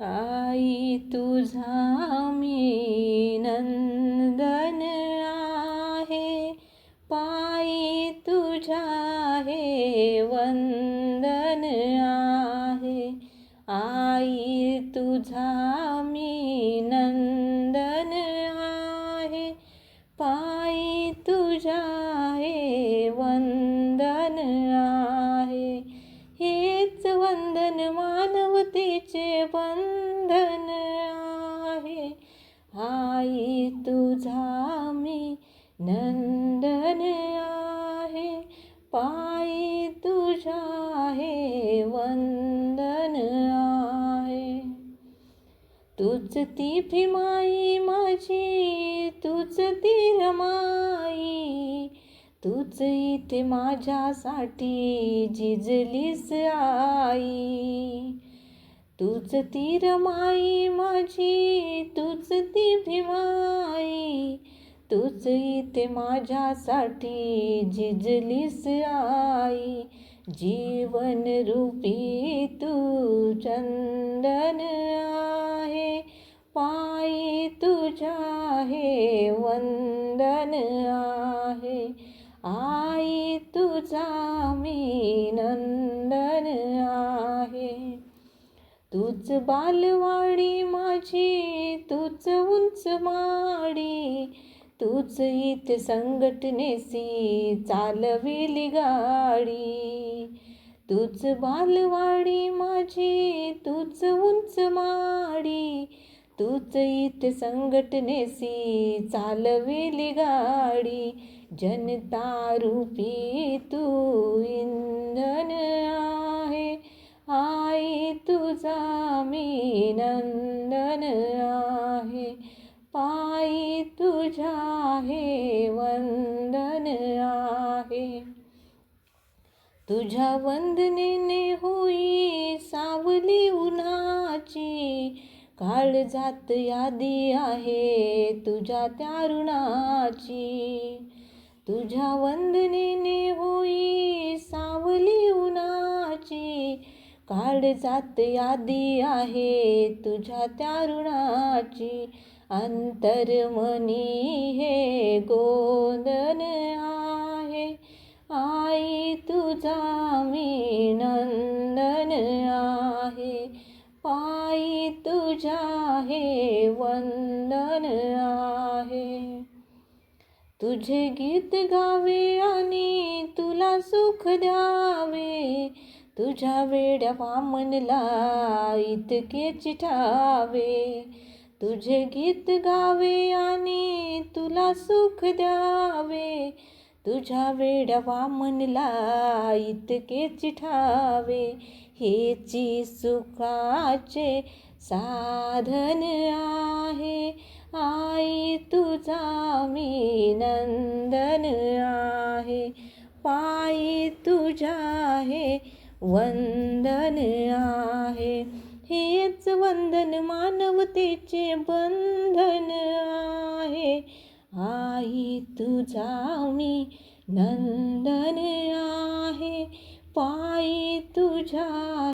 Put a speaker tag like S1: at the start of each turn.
S1: आई तुझा मी नंदन आहे. पायी तुझ्या हे वंदन आहे. आई तुझा मी नंदन आहे. पायी तुझ्या हेच वंदन मानवतेचे बंधन आहे. आई तुझा मी नंदन आहे. पायी तुझा हे वंदन आहे. तुझ ती भीमाई माझी तुझ ती रमाई तूच इथे माझ्यासाठी जिजलीस आई. तूच ती रमाई माझी तूच ती भीमाई तूच इथे माझ्यासाठी जिजलीस आई. जीवन रूपी तू चंदन आहे. पायी तुझ्या हे वंदन आहे. आई तुझा मी नंदन आहे. तूच बालवाडी माझी तूच उंच माडी तूच इत संघटनेसी चालविली गाडी. तूच बालवाडी माझी तूच उंच माडी तूच इथे संघटनेसी चालविली गाडी. जनता रूपी तू इंधन आहे. आई तुझा मी नंदन आहे. पायी तुझा हे वंदन आहे. तुझ्या वंदनेने होई काळ जात यादी आहे तुझ्या त्या ऋणाची. तुझ्या वंदनेने होई सावली उन्हाची. काळ जात यादी आहे तुझ्या त्या ऋणाची. अंतर्मनी हे गोंदन आहे. आई तुझा मी नंदन आहे. हे वंदन आहे. तुझे गीत गावे आणि तुला सुख द्यावे. तुझ्या वेड्या वामनला इतके चिठावे तुझे गीत गावे आणि तुला सुख द्यावे. तुझ्या वेड्या वामनला इतके चिठावे हेची सुखाचे साधन आहे. आई तुझा मी नंदन आहे. पायी तुझ्या हे वंदन आहे. हेच वंदन मानवतेचे बंधन आहे. आई तुझा मी नंदन आहे. पायी तुझ्या